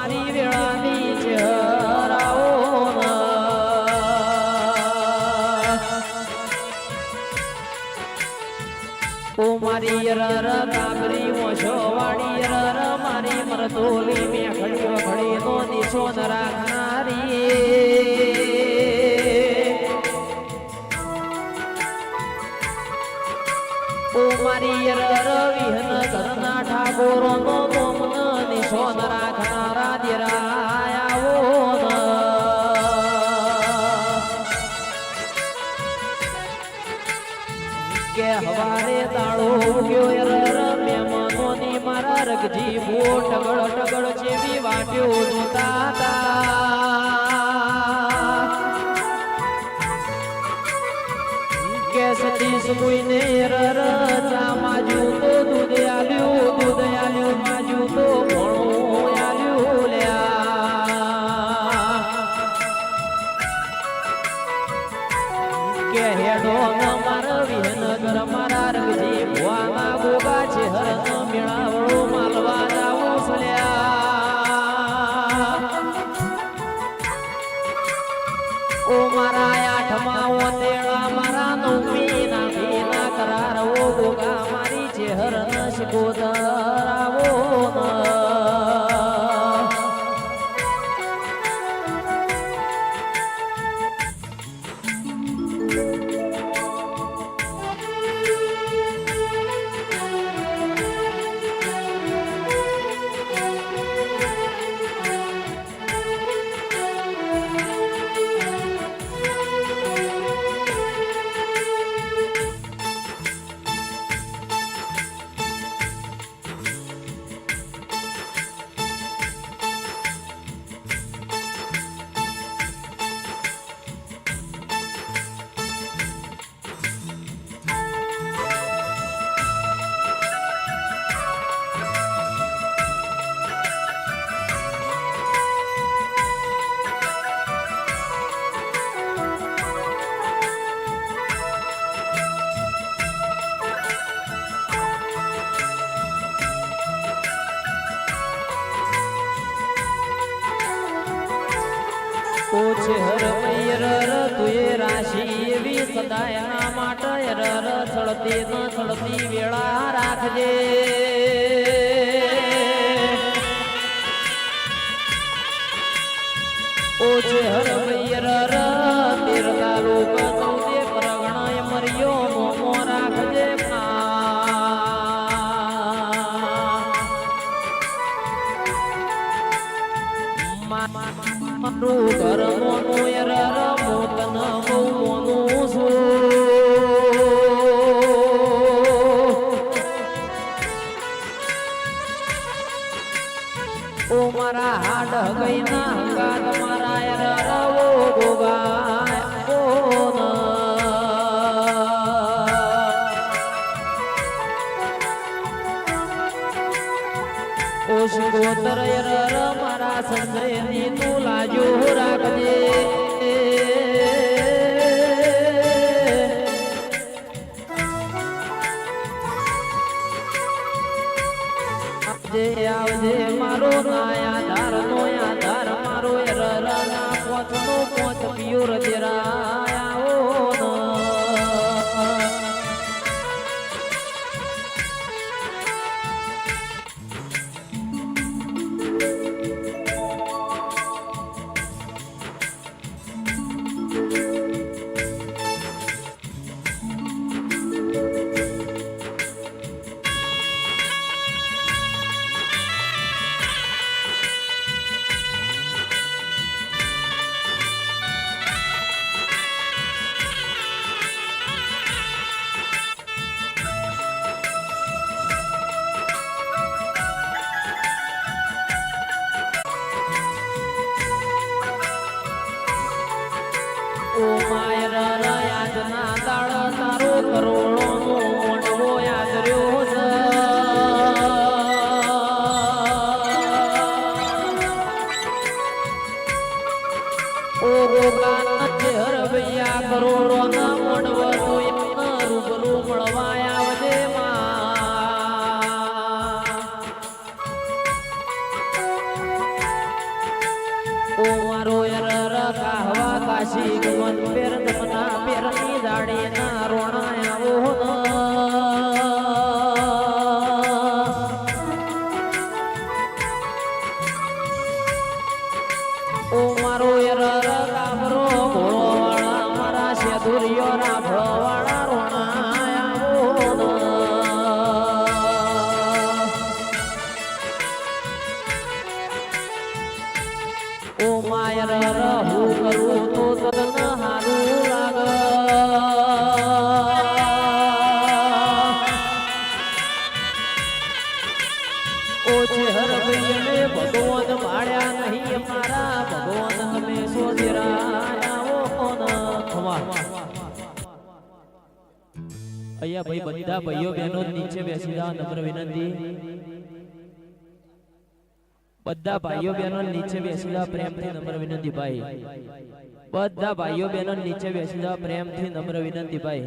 મારી વેળાની ચહેરાઓ ઓ મારી યરર કાબરી મોશો વાડી યરર મારી મરતોલી મેખડી વખડી નો દિશો ન ઓ મારી યરર વિહન ઘરના ઠાકોરો નો કે હવારે દાળો યરર મહેમાનોની મારા રગજી બો ટગળ ટગળ જેવી વાટ્યો જોતા હતા. કે સતીશ કોઈને રર Gracias. ઓ ચેહર મૈર તુએ રાશિ એવી સદાયના માટે રર સળતી ન સળતી વેળા રાખજે. ઓછે હર મૈર તેર મારું ઘર મોનું યર મોતન બહુ મોનું ઓ મારા હાડ ગઈ ના સંજયની કુંવારો યર કાહવા કાશી કુંવન પેર દમના પેરની દાડે ના રોણાય ઓહો મારો યર કામરો ભોળો વાળા મારા ઓ માયર રહું કરું તો તને હારું અહીંયા ભાઈ બધા ભાઈઓ બહેનો નીચે બેસી જાઓ નમ્ર વિનંતી બધા ભાઈઓ બહેનો નીચે બેસી પ્રેમથી નમ્ર વિનંતી ભાઈ. બધા ભાઈઓ બહેનો નીચે બેસી જાઓ પ્રેમથી નમ્ર વિનંતી ભાઈ.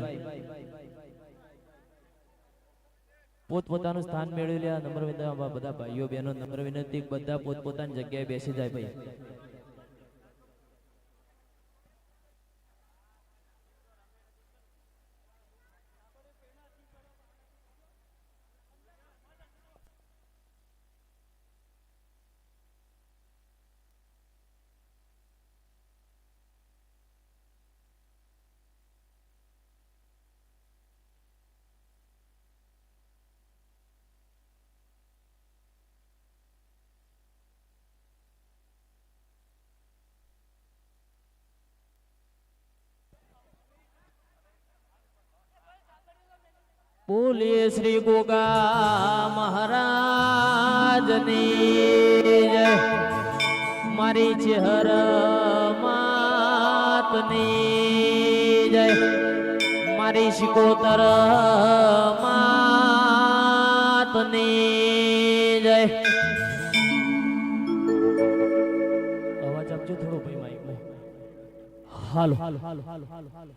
પોતપોતાનું સ્થાન મેળવી લે નમ્ર વિનંતી બધા ભાઈઓ બહેનો નમ્ર વિનંતી બધા પોતપોતાની જગ્યાએ બેસી જાય ભાઈ. બોલીએ શ્રી ગોગા મહારાજની મારી ચેહર માતની જય. મારી શિકોતર માતની જય. અવાજ આપજો થોડો ભાઈ માઈકમાં હાલો હાલો હાલો હાલો હાલો હાલો.